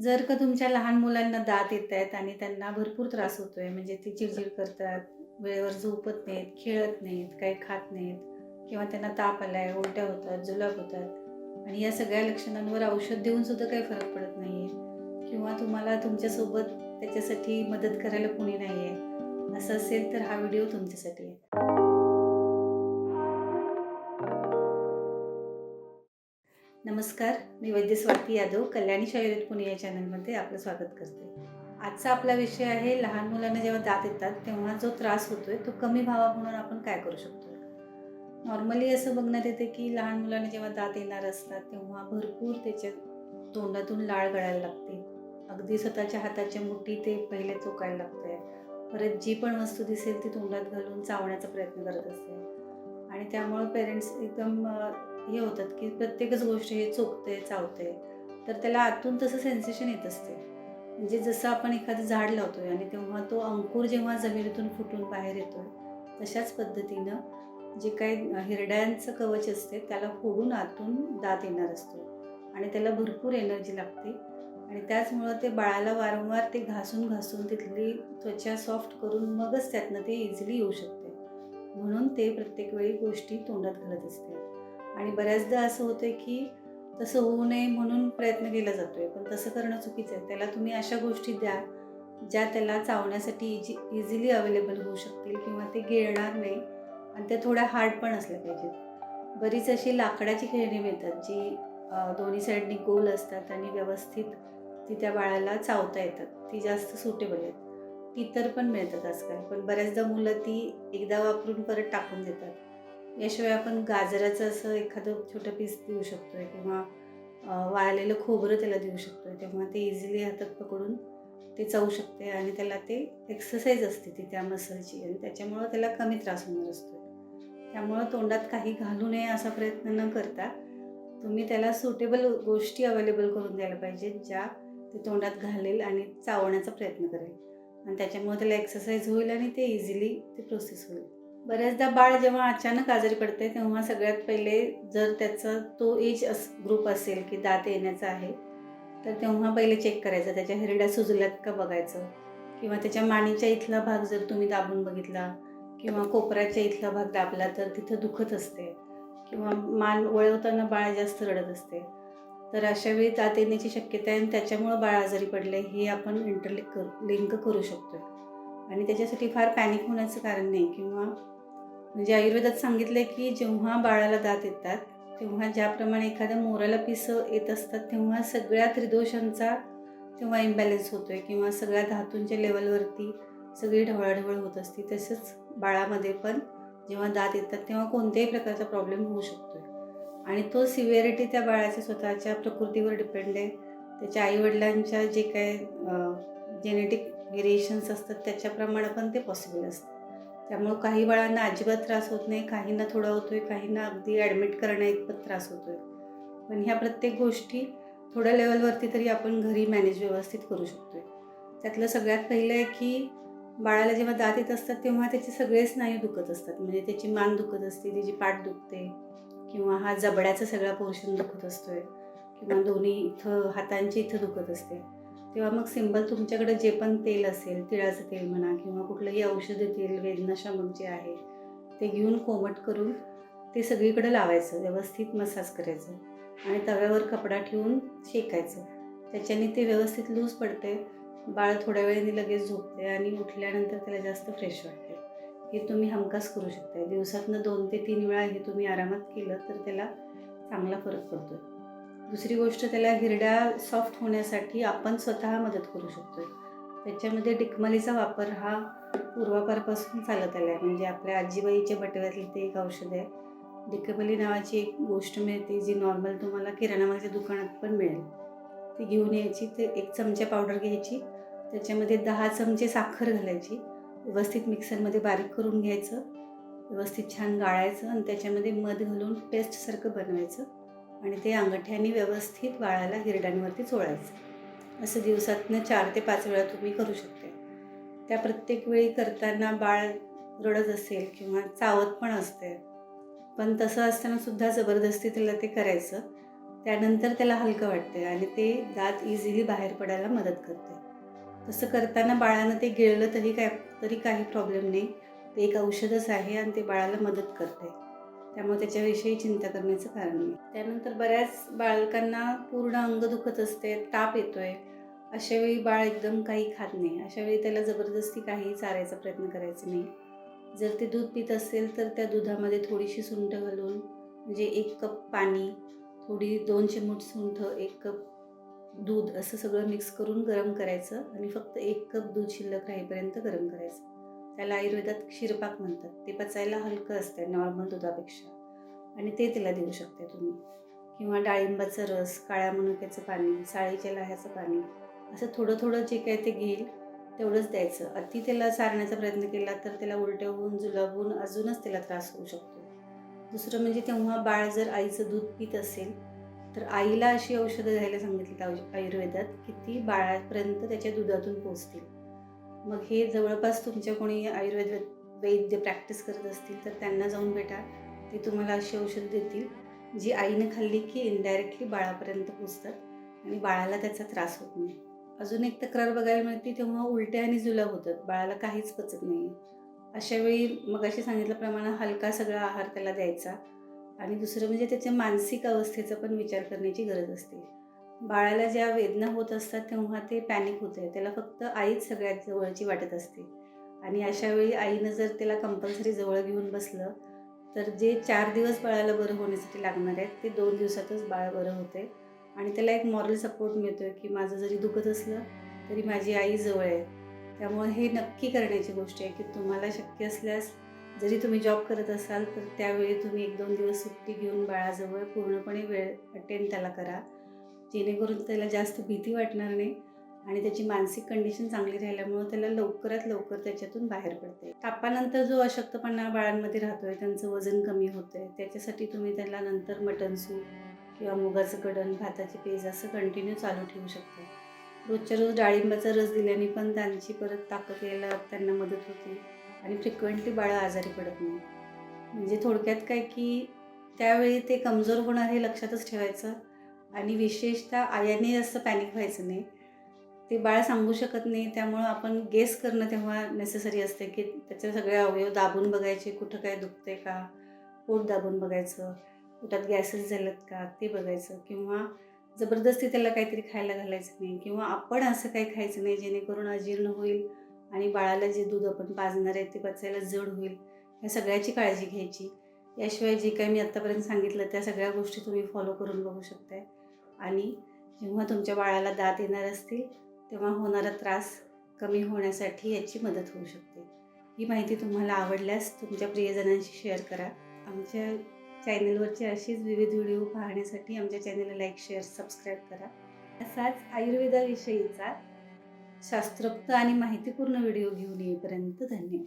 जर का तुमच्या लहान मुलांना दात येत आहेत आणि त्यांना भरपूर त्रास होतोय म्हणजे ते चिडचिड करतात वेळेवर झोपत नाहीत खेळत नाहीत काही खात नाहीत किंवा त्यांना ताप आलाय उलट्या होतात जुलाब होतात आणि या सगळ्या लक्षणांवर औषध देऊन सुद्धा काही फरक पडत नाहीये. किंवा तुम्हाला तुमच्यासोबत त्याच्यासाठी मदत करायला कोणी नाहीये असं असेल तर हा व्हिडिओ तुमच्यासाठी आहे. नमस्कार मी वैद्य स्वाती यादव कल्याणी शायुर्वेद पुणे या चॅनलमध्ये आपलं स्वागत करते. आजचा आपला विषय आहे लहान मुलांना जेव्हा दात येतात तेव्हा जो त्रास होतोय तो कमी व्हावा म्हणून आपण काय करू शकतो? नॉर्मली असं बघण्यात येते की लहान मुलांना जेव्हा दात येणार असतात तेव्हा भरपूर त्याच्या तोंडातून लाळ गळायला लागते. अगदी स्वतःच्या हाताच्या मुठी ते पहिले चोकायला लागते परत जी पण वस्तू दिसेल ती तोंडात घालून चावण्याचा प्रयत्न करत असते. आणि त्यामुळं पेरेंट्स एकदम हे होतात की प्रत्येकच गोष्ट हे चोखते चावते तर त्याला आतून तसं सेन्सेशन येत असते. म्हणजे जसं आपण एखादं झाड लावतोय आणि तेव्हा तो अंकुर जेव्हा जमिनीतून फुटून बाहेर येतोय तशाच पद्धतीनं जे काही हिरड्यांचं कवच असते त्याला फोडून आतून दात येणार असतो. आणि त्याला भरपूर एनर्जी लागते. आणि त्याचमुळं ते बाळाला वारंवार ते घासून घासून तिथली त्वचा सॉफ्ट करून मगच त्यातनं ते इझिली येऊ शकते. म्हणून ते प्रत्येक वेळी गोष्टी तोंडात घालत असते. आणि बऱ्याचदा असं होतं की तसं होऊ नये म्हणून प्रयत्न केला जातो आहे पण तसं करणं चुकीचं आहे. त्याला तुम्ही अशा गोष्टी द्या ज्या त्याला चावण्यासाठी इजी इझिली अवेलेबल होऊ शकतील किंवा ते गिळणार नाही आणि त्या थोड्या हार्ड पण असल्या पाहिजेत. बरीच अशी लाकडाची खेळणी मिळतात जी दोन्ही साईडनी गोल असतात आणि व्यवस्थित ती त्या बाळाला चावता येतात. ती जास्त सुटेबल आहेत. ती तर पण मिळतात आजकाल पण बऱ्याचदा मुलं ती एकदा वापरून परत टाकून देतात. याशिवाय आपण गाजराचं असं एखादं छोटं पीस देऊ शकतोय किंवा वाळलेलं खोबरं त्याला देऊ शकतोय. तेव्हा ते इझिली हातात पकडून ते चावू शकते आणि त्याला ते एक्सरसाइज असते ती त्या मसलची आणि त्याच्यामुळं त्याला कमी त्रास होणार असतो. त्यामुळं तोंडात काही घालू नये असा प्रयत्न न करता तुम्ही त्याला सुटेबल गोष्टी अवेलेबल करून द्यायला पाहिजेत ज्या ते तोंडात घालेल आणि चावण्याचा प्रयत्न करेल. आणि त्याच्यामुळे त्याला एक्सरसाइज होईल आणि ते इझिली ते प्रोसेस होईल. बऱ्याचदा बाळ जेव्हा अचानक आजारी पडते तेव्हा सगळ्यात पहिले जर त्याचा तो एज अस ग्रुप असेल की दात येण्याचा आहे तर तेव्हा पहिले चेक करायचं. त्याच्या हिरड्या सुजल्यात का बघायचं? किंवा त्याच्या मानेच्या इथला भाग जर तुम्ही दाबून बघितला किंवा कोपऱ्याच्या इथला भाग दाबला तर तिथं दुखत असते. किंवा मान वळवताना बाळ जास्त रडत असते. तर अशा वेळी दात येण्याची शक्यता आहे आणि त्याच्यामुळं बाळ आजारी पडले हे आपण इंटरलिंक करू लिंक करू शकतो आणि त्याच्यासाठी फार पॅनिक होण्याचं कारण नाही. किंवा म्हणजे आयुर्वेदात सांगितलं की जेव्हा बाळाला दात येतात तेव्हा ज्याप्रमाणे एखाद्या मोराला पिसं येत असतात तेव्हा सगळ्या त्रिदोषांचा तेव्हा इम्बॅलन्स आहे किंवा सगळ्या धातूंच्या लेवलवरती सगळी ढवळाढवळ होत असते तसंच बाळामध्ये पण जेव्हा दात येतात तेव्हा कोणत्याही प्रकारचा प्रॉब्लेम होऊ शकतो आहे आणि तो सिव्हिअरिटी त्या बाळाच्या स्वतःच्या प्रकृतीवर डिपेंड आहे. त्याच्या आईवडिलांच्या जे काय जेनेटिक व्हेरिएशन्स असतात त्याच्याप्रमाणे पण ते पॉसिबल असतं. त्यामुळं काही बाळांना अजिबात त्रास होत नाही काहींना थोडा होतो आहे काहींना अगदी ॲडमिट करणं इतपत त्रास होतो आहे पण ह्या प्रत्येक गोष्टी थोड्या लेवलवरती तरी आपण घरी मॅनेज व्यवस्थित करू शकतो आहे त्यातलं सगळ्यात पहिलं आहे की बाळाला जेव्हा दात येत असतात तेव्हा त्याचे सगळे स्नायू दुखत असतात. म्हणजे त्याची मान दुखत असते त्याची पाठ दुखते किंवा हा जबड्याचा सगळा पोर्शन दुखत असतोय किंवा दोन्ही इथं हातांची इथं दुखत असते. तेव्हा मग सिंबल तुमच्याकडे जे पण तेल असेल तिळाचं तेल म्हणा किंवा कुठलंही औषध तेल वेदनाशामक जे आहे ते घेऊन कोमट करून ते सगळीकडे लावायचं व्यवस्थित मसाज करायचं आणि तव्यावर कपडा ठेवून शेकायचं. त्याच्याने ते व्यवस्थित लूज पडते बाळ थोड्या वेळाने लगेच झोपते आणि उठल्यानंतर त्याला जास्त फ्रेश वाटते हे तुम्ही हमखास करू शकता दिवसातनं दोन ते तीन वेळा हे तुम्ही आरामात केलं तर त्याला चांगला फरक पडतो दुसरी गोष्ट त्याला हिरड्या सॉफ्ट होण्यासाठी आपण स्वतः मदत करू शकतो त्याच्यामध्ये डिकमलीचा वापर हा पूर्वापारपासून चालत आला आहे म्हणजे आपल्या आजीबाईच्या बटव्यातलं ते एक औषध आहे. डिकमली नावाची एक गोष्ट मिळते जी नॉर्मल तुम्हाला किराणामालाच्या दुकानात पण मिळेल. ती घेऊन यायची ते एक चमचा पावडर घ्यायची त्याच्यामध्ये दहा चमचे साखर घालायची व्यवस्थित मिक्सरमध्ये बारीक करून घ्यायचं व्यवस्थित छान गाळायचं आणि त्याच्यामध्ये मध घालून पेस्टसारखं बनवायचं. आणि ते अंगठ्याने व्यवस्थित बाळाला हिरड्यांवरती चोळायचं. असं दिवसातनं चार ते पाच वेळा तुम्ही करू शकते. त्या प्रत्येक वेळी करताना बाळ रडत असेल किंवा चावत पण असते. पण तसं असताना सुद्धा जबरदस्ती त्याला ते करायचं. त्यानंतर त्याला हलकं वाटते आणि ते दात इझिली बाहेर पडायला मदत करते तसं करताना बाळानं ते गिळलं तरी काय तरी काही प्रॉब्लेम नाही. ते एक औषधच आहे आणि ते बाळाला मदत करते त्यामुळे त्याच्याविषयी चिंता करण्याचं कारण नाही. त्यानंतर बऱ्याच बालकांना पूर्ण अंग दुखत असते ताप येतोय. आहे अशावेळी बाळ एकदम काही खात नाही. अशावेळी त्याला जबरदस्ती काही चारायचा प्रयत्न करायचा नाही. जर ते दूध पित असेल तर त्या दुधामध्ये थोडीशी सुंठ घालून म्हणजे एक कप पाणी थोडी दोन चिमूट सुंठ एक कप दूध असं सगळं मिक्स करून गरम करायचं आणि फक्त एक कप दूध शिल्लक राहीपर्यंत गरम करायचं. त्याला आयुर्वेदात क्षीरपाक म्हणतात. ते पचायला हलकं असतं नॉर्मल दुधापेक्षा. आणि ते तिला देऊ शकते तुम्ही. किंवा डाळिंबाचा रस काळ्या मनुक्याचं पाणी साळीच्या लाह्याचं पाणी असं थोडं थोडं जे काय ते घेईल तेवढंच द्यायचं. अति त्याला सारण्याचा प्रयत्न केला तर त्याला उलट्या होऊन जुलाबून अजूनच त्याला त्रास होऊ शकतो. दुसरं म्हणजे तेव्हा बाळ जर आईचं दूध पित असेल तर आईला अशी औषधं घ्यायला सांगितली आयु- आयुर्वेदात की ती बाळापर्यंत त्याच्या दुधातून पोचतील मग हे जवळपास तुमच्या कोणी आयुर्वेद वैद्य प्रॅक्टिस करत असतील तर त्यांना जाऊन भेटा. ते तुम्हाला अशी औषधं देतील जी आईनं खाल्ली की इनडायरेक्टली बाळापर्यंत पोचतात आणि बाळाला त्याचा त्रास होत नाही. अजून एक तक्रार बघायला मिळते तेव्हा उलट्या आणि जुलाब होतात. बाळाला काहीच पचत नाही. अशावेळी मग अशी सांगितल्याप्रमाणे हलका सगळा आहार त्याला द्यायचा. आणि दुसरं म्हणजे त्याच्या मानसिक अवस्थेचा पण विचार करण्याची गरज असते. बाळाला ज्या वेदना होत असतात तेव्हा ते पॅनिक होते त्याला फक्त आईच सगळ्यात जवळची वाटत असते. आणि अशा वेळी आईनं जर त्याला कंपल्सरी जवळ घेऊन बसलं तर जे चार दिवस बाळाला बरं होण्यासाठी लागणार आहेत ते दोन दिवसातच बाळ बरं होते. आणि त्याला एक मॉरल सपोर्ट मिळतो आहे की माझं जरी दुखत असलं तरी माझी आई जवळ आहे. त्यामुळे हे नक्की करण्याची गोष्ट आहे की तुम्हाला शक्य असल्यास जरी तुम्ही जॉब करत असाल तर त्यावेळी तुम्ही एक दोन दिवस सुट्टी घेऊन बाळाजवळ पूर्णपणे वेळ अटेंड त्याला करा. जेणेकरून त्याला जास्त भीती वाटणार नाही आणि त्याची मानसिक कंडिशन चांगली राहिल्यामुळं त्याला लवकरात लवकर त्याच्यातून बाहेर पडते तापानंतर जो अशक्तपणा बाळांमध्ये राहतो आहे त्यांचं वजन कमी होतं आहे त्याच्यासाठी तुम्ही त्याला नंतर मटन सूप किंवा मुगाचं कडण भाताचे पेज असं कंटिन्यू चालू ठेवू शकता. रोजच्या रोज डाळिंबाचा रस दिल्याने पण त्यांची परत ताकद यायला त्यांना मदत होते आणि फ्रिक्वेंटली बाळं आजारी पडत नाही. म्हणजे थोडक्यात काय की त्यावेळी ते कमजोर होणार हे लक्षातच ठेवायचं. आणि विशेषतः आयाने जास्त पॅनिक व्हायचं नाही. ते बाळ सांगू शकत नाही त्यामुळं आपण गेस करणं तेव्हा नेसेसरी असते की त्याचे सगळे अवयव दाबून बघायचे कुठं काय दुखते का पोट दाबून बघायचं पोटात गॅसेस झालेत का ते बघायचं किंवा जबरदस्ती त्याला काहीतरी खायला घालायचं नाही किंवा आपण असं काही खायचं नाही जेणेकरून अजीर्ण होईल आणि बाळाला जे दूध आपण पाजणार आहे ते पचायला जड होईल. या सगळ्याची काळजी घ्यायची. याशिवाय जे काही मी आत्तापर्यंत सांगितलं त्या सगळ्या गोष्टी तुम्ही फॉलो करून बघू शकताय. आणि जेव्हा तुमच्या बाळाला दात येणार असतील तेव्हा होणारा त्रास कमी होण्यासाठी याची मदत होऊ शकते. ही माहिती तुम्हाला आवडल्यास तुमच्या प्रियजनांशी शेअर करा. आमच्या चॅनलवरचे अशीच विविध व्हिडिओ पाहण्यासाठी आमच्या चॅनलला लाईक शेअर सबस्क्राईब करा. असाच आयुर्वेदाविषयीचा शास्त्रोक्त आणि माहितीपूर्ण व्हिडिओ घेऊन येईपर्यंत धन्यवाद.